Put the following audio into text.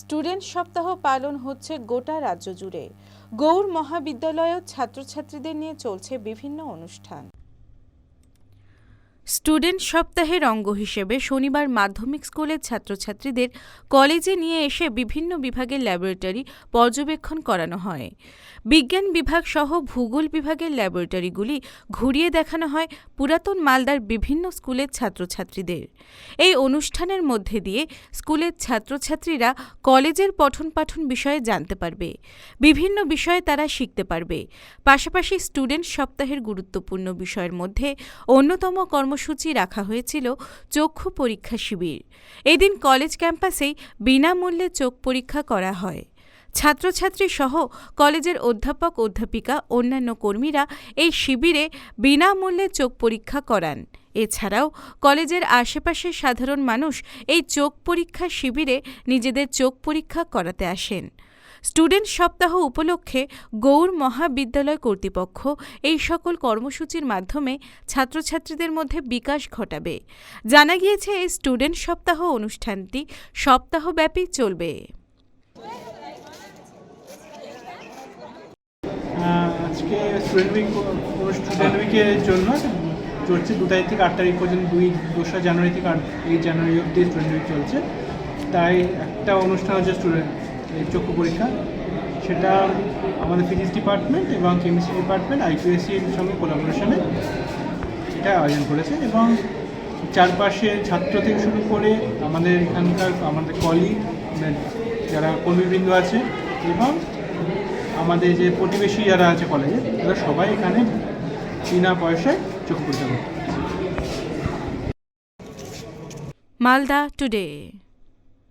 Student সপ্তাহ পালন হচ্ছে গোটা রাজ্য জুড়ে। গৌড় মহাবিদ্যালয়েও ছাত্রছাত্রীদের নিয়ে চলছে বিভিন্ন অনুষ্ঠান। স্টুডেন্ট সপ্তাহের অঙ্গ হিসেবে শনিবার মাধ্যমিক স্কুলের ছাত্রছাত্রীদের কলেজে নিয়ে এসে বিভিন্ন বিভাগের ল্যাবরেটরি পর্যবেক্ষণ করানো হয়। বিজ্ঞান বিভাগ সহ ভূগোল বিভাগের ল্যাবরেটরিগুলি ঘুরিয়ে দেখানো হয় পুরাতন মালদার বিভিন্ন স্কুলের ছাত্রছাত্রীদের। এই অনুষ্ঠানের মধ্যে দিয়ে স্কুলের ছাত্রছাত্রীরা কলেজের পঠন পাঠন বিষয়ে জানতে পারবে, বিভিন্ন বিষয়ে তারা শিখতে পারবে। পাশাপাশি স্টুডেন্ট সপ্তাহের গুরুত্বপূর্ণ বিষয়ের মধ্যে অন্যতম কর্মসূচি রাখা হয়েছিল চক্ষু পরীক্ষা শিবির। এদিন কলেজ ক্যাম্পাসেই বিনামূল্যে চোখ পরীক্ষা করা হয়। ছাত্রছাত্রী সহ কলেজের অধ্যাপক, অধ্যাপিকা, অন্যান্য কর্মীরা এই শিবিরে বিনামূল্যে চোখ পরীক্ষা করান। এছাড়াও কলেজের আশেপাশের সাধারণ মানুষ এই চোখ পরীক্ষা শিবিরে নিজেদের চোখ পরীক্ষা করাতে আসেন। স্টুডেন্ট সপ্তাহ উপলক্ষে গৌড় মহাবিদ্যালয় কর্তৃপক্ষ এই সকল কর্মসূচির মাধ্যমে ছাত্রছাত্রীদের মধ্যে বিকাশ ঘটাবে। জানা গিয়েছে, এই স্টুডেন্ট সপ্তাহ অনুষ্ঠানটি সপ্তাহব্যাপী চলবে। আজকে স্টুডেন্ট উইক স্টুডেন্ট উইকের জন্য চলছে দু তারিখ থেকে আট তারিখ পর্যন্ত, দুই দোসরা জানুয়ারি থেকে আট, এই জানুয়ারি অব্দি স্টুডেন্ট উইক চলছে। তাই একটা অনুষ্ঠান হচ্ছে স্টুডেন্ট চক্ষু পরীক্ষা, সেটা আমাদের ফিজিক্স ডিপার্টমেন্ট এবং কেমিস্ট্রি ডিপার্টমেন্ট আইপিএসসির সঙ্গে কোলাবোরেশনে এটা আয়োজন করেছে এবং চারপাশে ছাত্র থেকে শুরু করে আমাদের এখানকার আমাদের কলিগ যারা কর্মীবৃন্দ আছে এবং আমাদের যে প্রতিবেশী যারা আছে কলেজে তারা সবাই এখানে বিনা পয়সায় চোখ করতে মালদা টুডে।